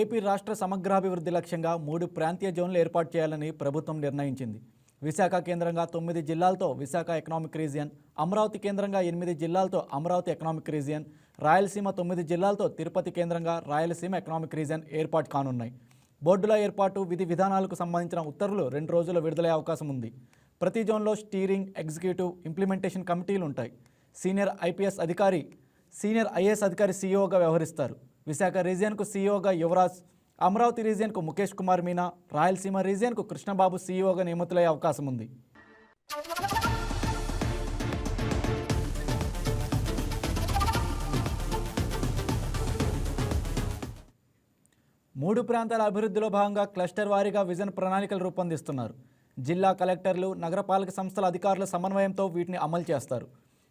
AP రాష్ట్ర సమగ్రాభివృద్ధి లక్ష్యంగా మూడు ప్రాంతీయ జోన్లు ఏర్పాటు చేయాలని ప్రభుత్వం నిర్ణయించింది. విశాఖ కేంద్రంగా తొమ్మిది జిల్లాలతో విశాఖ ఎకనామిక్ రీజియన్ అమరావతి కేంద్రంగా ఎనిమిది జిల్లాలతో అమరావతి ఎకనామిక్ రీజియన్ రాయలసీమ తొమ్మిది జిల్లాలతో తిరుపతి కేంద్రంగా రాయలసీమ ఎకనామిక్ రీజియన్ ఏర్పాటు కానున్నాయి. బోర్డుల ఏర్పాటు విధి విధానాలకు సంబంధించిన ఉత్తర్వులు రెండు రోజుల్లో విడుదలయ్యే అవకాశం ఉంది. ప్రతి జోన్లో స్టీరింగ్ ఎగ్జిక్యూటివ్ ఇంప్లిమెంటేషన్ కమిటీలు ఉంటాయి. సీనియర్ ఐపీఎస్ అధికారి సీనియర్ ఐఏఎస్ అధికారి సీఈఓగా వ్యవహరిస్తారు. విశాఖ రీజియన్కు సీఈఓగా యువరాజ్ అమరావతి రీజియన్కు ముఖేష్ కుమార్ మీనా రాయలసీమ రీజియన్కు కృష్ణబాబు సీఈఓగా నియమితులయ్యే అవకాశం ఉంది. మూడు ప్రాంతాల అభివృద్ధిలో భాగంగా క్లస్టర్ వారీగా విజన్ ప్రణాళికలు రూపొందిస్తున్నారు. జిల్లా కలెక్టర్లు నగరపాలక సంస్థల అధికారుల సమన్వయంతో వీటిని అమలు చేస్తారు.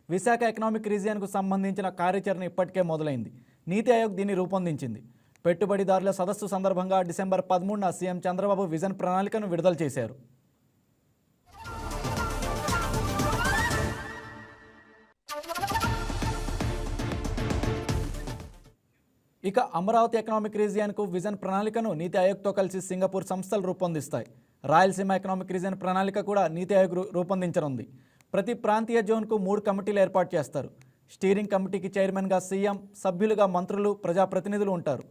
విశాఖ ఎకనామిక్ రీజియన్కు సంబంధించిన కార్యాచరణ ఇప్పటికే మొదలైంది. నీతి ఆయోగ్ దీన్ని రూపొందించింది. పెట్టుబడిదారుల సదస్సు సందర్భంగా డిసెంబర్ పదమూడున సీఎం చంద్రబాబు విజన్ ప్రణాళికను విడుదల చేశారు. ఇక అమరావతి ఎకనామిక్ రీజియన్కు విజన్ ప్రణాళికను నీతి ఆయోగ్తో కలిసి సింగపూర్ సంస్థలు రూపొందిస్తాయి. రాయలసీమ ఎకనామిక్ రీజియన్ ప్రణాళిక కూడా నీతి ఆయోగ్ రూపొందించనుంది. ప్రతి ప్రాంతీయ జోన్కు మూడు కమిటీలు ఏర్పాటు చేస్తారు. స్టీరింగ్ కమిటీకి చైర్మన్గా సీఎం సభ్యులుగా మంత్రులు ప్రజాప్రతినిధులు ఉంటారు.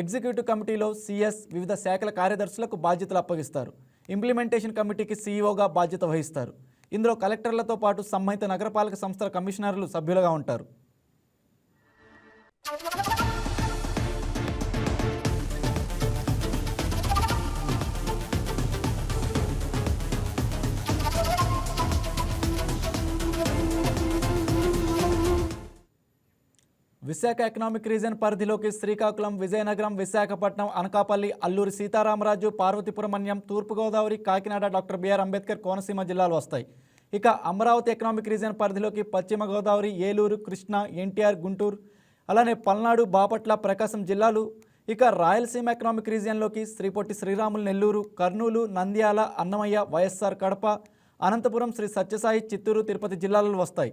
ఎగ్జిక్యూటివ్ కమిటీలో సీఎస్ వివిధ శాఖల కార్యదర్శులకు బాధ్యతలు అప్పగిస్తారు. ఇంప్లిమెంటేషన్ కమిటీకి సీఈఓగా బాధ్యత వహిస్తారు. ఇందులో కలెక్టర్లతో పాటు సంబంధిత నగరపాలక సంస్థల కమిషనర్లు సభ్యులుగా ఉంటారు. విశాఖ ఎకనామిక్ రీజన్ పరిధిలోకి Srikakulam Vizianagaram Visakhapatnam Anakapalli Alluri Sitharama Raju Parvathipuram Manyam Thurpu Godavari Kakinada doctor B R Ambedkar Konaseema జిల్లాలు వస్తాయి. ఇక అమరావతి ఎకనామిక్ రీజన్ పరిధిలోకి పశ్చిమ గోదావరి ఏలూరు కృష్ణా ఎన్టీఆర్ గుంటూరు అలానే పల్నాడు బాపట్ల ప్రకాశం జిల్లాలు. ఇక రాయలసీమ ఎకనామిక్ రీజియన్లోకి శ్రీపొట్టి శ్రీరాములు నెల్లూరు కర్నూలు నంద్యాల అన్నమయ్య వైఎస్ఆర్ కడప అనంతపురం శ్రీ సత్యసాయి చిత్తూరు తిరుపతి జిల్లాలలో వస్తాయి.